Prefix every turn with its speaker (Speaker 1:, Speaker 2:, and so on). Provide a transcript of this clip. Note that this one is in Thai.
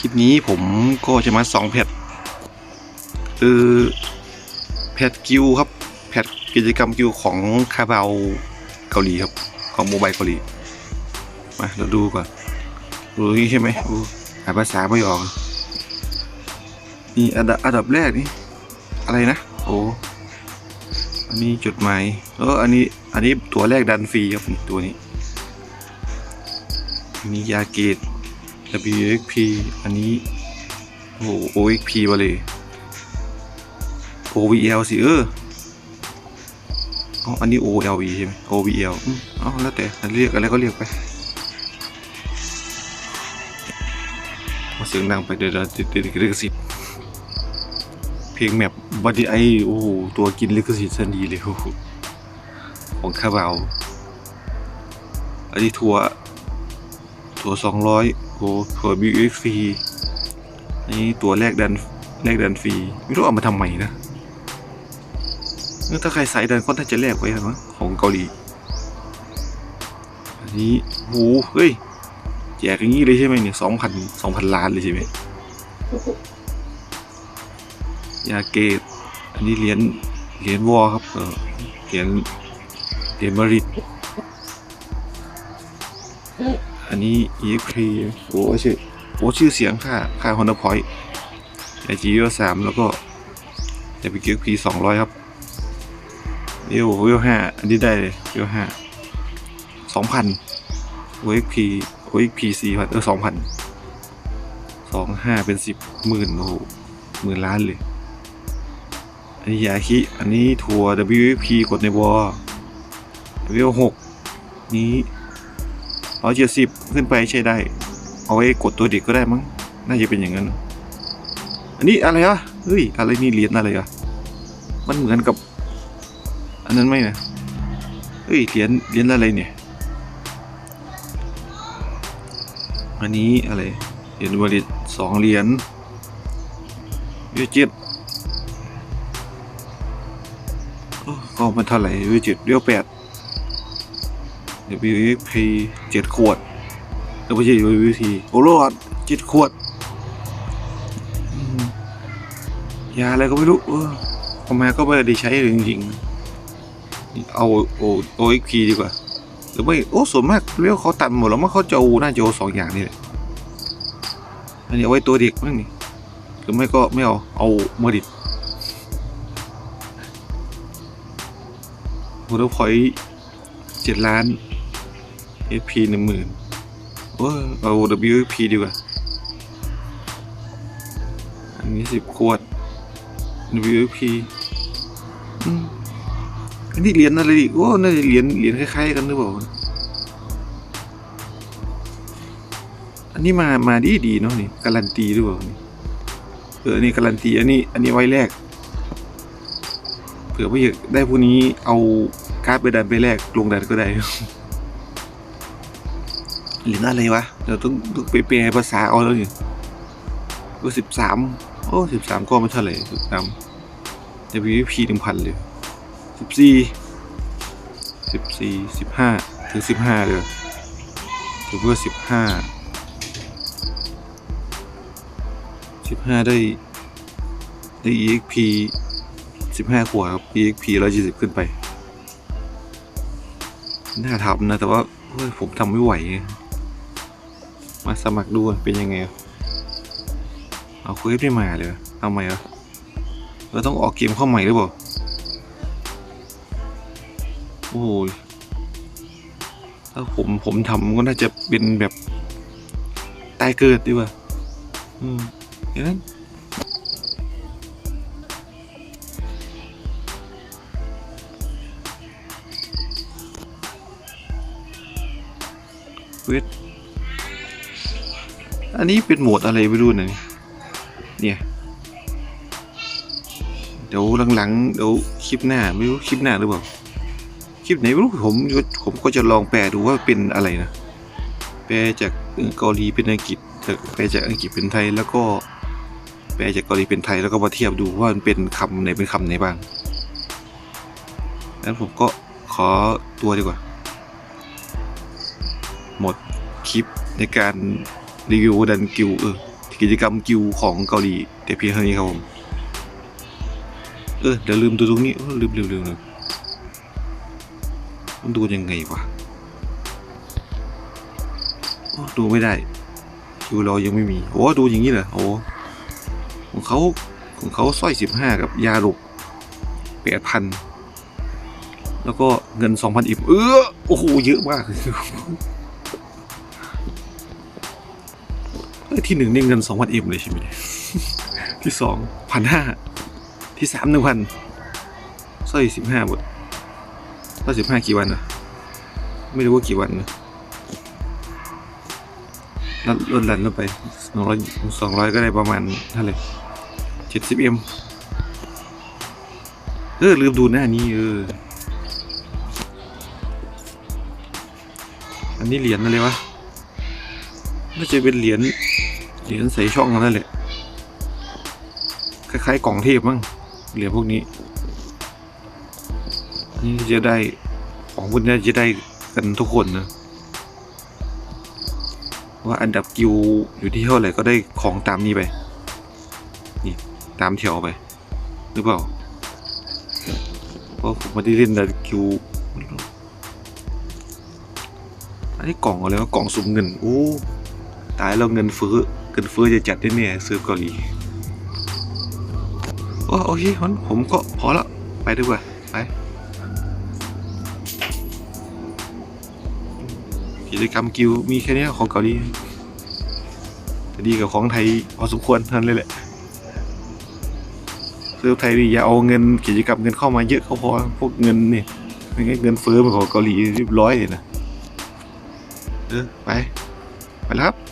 Speaker 1: คลิปนี้ผมก็จะมาสองแพทคือแพทกิวครับแพทกิจกรรมกิวของคาบาวเกาหลีครับ ของโมบายเกาหลี มาเราดูก่อนดูนี่ใช่ไหมดูอ่าภาษาไม่ออกนี่อันดับอันดับแรกนี่ อะไรนะ โอ้อันนี้จดหมายเอออันนี้อันนี้ตัวแรกดันฟรีครับตัวนี้อันนี้ยาเกต WXP อันนี้โอ้ OXP มาเลย OVL สิเอออ๋ออันนี้ OLV ใช่ไหม OVL อืมอ๋อแล้วแต่เรียกอะไรก็เรียกไปเสียงดังไปเดี๋ยวติดติดลิขสิทธิ์เพลงแมปบัดดี้ไอโอ้โหตัวกินลิขสิทธิ์สันดีเลยโอ้โหของคาบาวอันนี้ทัวร์ตัวสองร้อย โอ้ตัวบิวเอ็กฟรีนี่ตัวแรกดันแรกดันฟรีไม่รู้เอามาทำไมนะถ้าใครใส่ดันก็น่าจะแลกไว้นะมั้งของเกาหลีอันนี้โหเฮ้ยแจกอย่างนี้เลยใช่ไหมเนี่ยสองพันสองพันล้านเลยใช่ไหมยาเกตอันนี้เหรียญเหรียญวอครับเออเหรียญเหรียญบริต อันนี้ EXP โอ้ชื่อโอ้ชื่อเสียงค่าค่า Honda Point ไอจีเอสามแล้วก็ WXP สองร้อยครับเอวเวห้าอันนี้ได้เลยเวห้าสองพัน OXP OXP สี่พันเออสองพันสองห้าเป็นสิบหมื่นโอ้โหหมื่นล้านเลย อันนี้ยาคิอันนี้ทัวร์ WXP กดในวอลเวหกนี้ ร้อยเจ็ดสิบขึ้นไปใช้ได้ เอาไว้กดตัวเด็กก็ได้มั้ง น่าจะเป็นอย่างนั้น อันนี้อะไรวะ เฮ้ย อะไรนี่เหรียญอะไรอะมันเหมือนกับ อันนั้นไหมนะ เฮ้ย เหรียญ เหรียญอะไรเนี่ย อันนี้อะไร เหรียญบริตสองเหรียญเวียเจ็ดโอ้ก็มันเท่าไหร่เวียเจ็ดเวียวแปด WXP เจ็ดขวดแล้วไม่ใช่ WXP โอ้โหเจ็ดขวดยาอะไรก็ไม่รู้เออพอมาก็ไม่ได้ใช้จริงๆ เอาโอ OXP ดีกว่า หรือไม่โอ้ส่วนมากเรียกเขาตัดหมดแล้วมั้งเขาจะเอาน่าจะเอาสองอย่างนี่แหละอันนี้เอาไว้ตัวเด็กมั้งนี่หรือไม่ก็ไม่เอา เอาเมดิตโมเดลพอยเจ็ดล้าน SP หนึ่งหมื่นโอ้เอา WP ดีกว่า อันนี้สิบขวด WP อันนี้เหรียญอะไรอีกโอ้น่าจะเหรียญเหรียญคล้ายๆกันหรือเปล่า อันนี้มา มาดีดีๆเนาะนี่ การันตีหรือเปล่านี่เอออันนี้การันตี อันนี้ อันนี้ไว้แรก เผื่อว่าอยากได้พวกนี้เอาการ์ดไปดันไปแลกลงดันก็ได้ เหรียญอะไรวะเดี๋ยวต้องต้องไปแปลภาษาเอาแล้วนี่ก็สิบสามโอ้สิบสามก็ไม่เท่าไหร่สิบสามจะมีพีหนึ่งพันเลยสิบสี่สิบสี่สิบห้าถึงสิบห้าเลยถือว่าสิบห้าสิบห้าได้ได้ exp สิบห้าขวดครับ exp ร้อยยี่สิบขึ้นไป น่าทำนะ แต่ว่าเฮ้ยผมทำไม่ไหว มาสมัครดูเป็นยังไงอะเอาคุยไม่มาเลยทำไมอะเราต้องออกเกมเข้าใหม่หรือเปล่า โอ้ย ถ้าผมผมทำก็น่าจะเป็นแบบตายเกิดดีกว่า อืมอย่างนั้นเวท อันนี้เป็นโหมดอะไรไม่รู้นะเนี่ย เดี๋ยวหลังๆเดี๋ยวคลิปหน้าไม่รู้คลิปหน้าหรือเปล่า คลิปไหนไม่รู้ผมผมก็จะลองแปลดูว่าเป็นอะไรนะ แปลจากเกาหลีเป็นอังกฤษจากแปลจากอังกฤษเป็นไทยแล้วก็แปลจากเกาหลีเป็นไทยแล้วก็มาเทียบดูว่ามันเป็นคำไหนเป็นคำไหนบ้างแล้วผมก็ขอตัวดีกว่า หมดคลิปในการ รีวิวดันกิวเออกิจกรรมกิวของเกาหลีแต่เพียงเท่านี้ครับผมเออเดี๋ยวลืมดูตรงนี้ลืมลืมลืมลืมมันดูยังไงวะดูไม่ได้คิวเรายังไม่มีโอ้ดูอย่างนี้เหรอโอ้ของเขาของเขาสร้อยสิบห้ากับยาหลบแปดพันแล้วก็เงินสองพันอิมเออโอ้โหเยอะมาก เอ้ยที่หนึ่งนี่เงินสองพันเอ็มเลยใช่ไหมที่สองพันห้าที่สามหนึ่งพันสร้อยสิบห้าบทสร้อยสิบห้ากี่วันนะไม่รู้ว่ากี่วันนะลดลดหลั่นลงไปสองร้อยสองร้อยก็ได้ประมาณเท่าไหร่เจ็ดสิบเอ็มเออลืมดูหน้านี้เออ อันนี้เหรียญอะไรวะน่าจะเป็นเหรียญ เหรียญใส่ช่องนั่นแหละ คล้ายๆกล่องเทพมั้ง เหรียญพวกนี้ นี่จะได้ของพวกนี้จะได้กันทุกคนนะ ว่าอันดับกิวอยู่ที่เท่าไหร่ก็ได้ของตามนี้ไป นี่ตามแถวไป หรือเปล่า เพราะผมไม่ได้เล่นดับกิวอันนี้กล่องอะไรวะกล่องสุ่มเงิน โอ้ ตายแล้วเงินเฟ้อ เงินเฟ้อจะจัดได้เนี่ยซื้อเกาหลีโอ้โอเคงั้นผมก็พอแล้วไปดีกว่าไปกิจกรรมกิวมีแค่นี้ของเกาหลีแต่ดีกับของไทยพอสมควรเท่านั้นเลยแหละซื้อไทยดีอย่าเอาเงินกิจกรรมเงินเข้ามาเยอะเขาพอพวกเงินนี่ไม่งั้นเงินเฟ้อเป็นของเกาหลีเรียบร้อยเลยนะเออไปไปแล้วครับ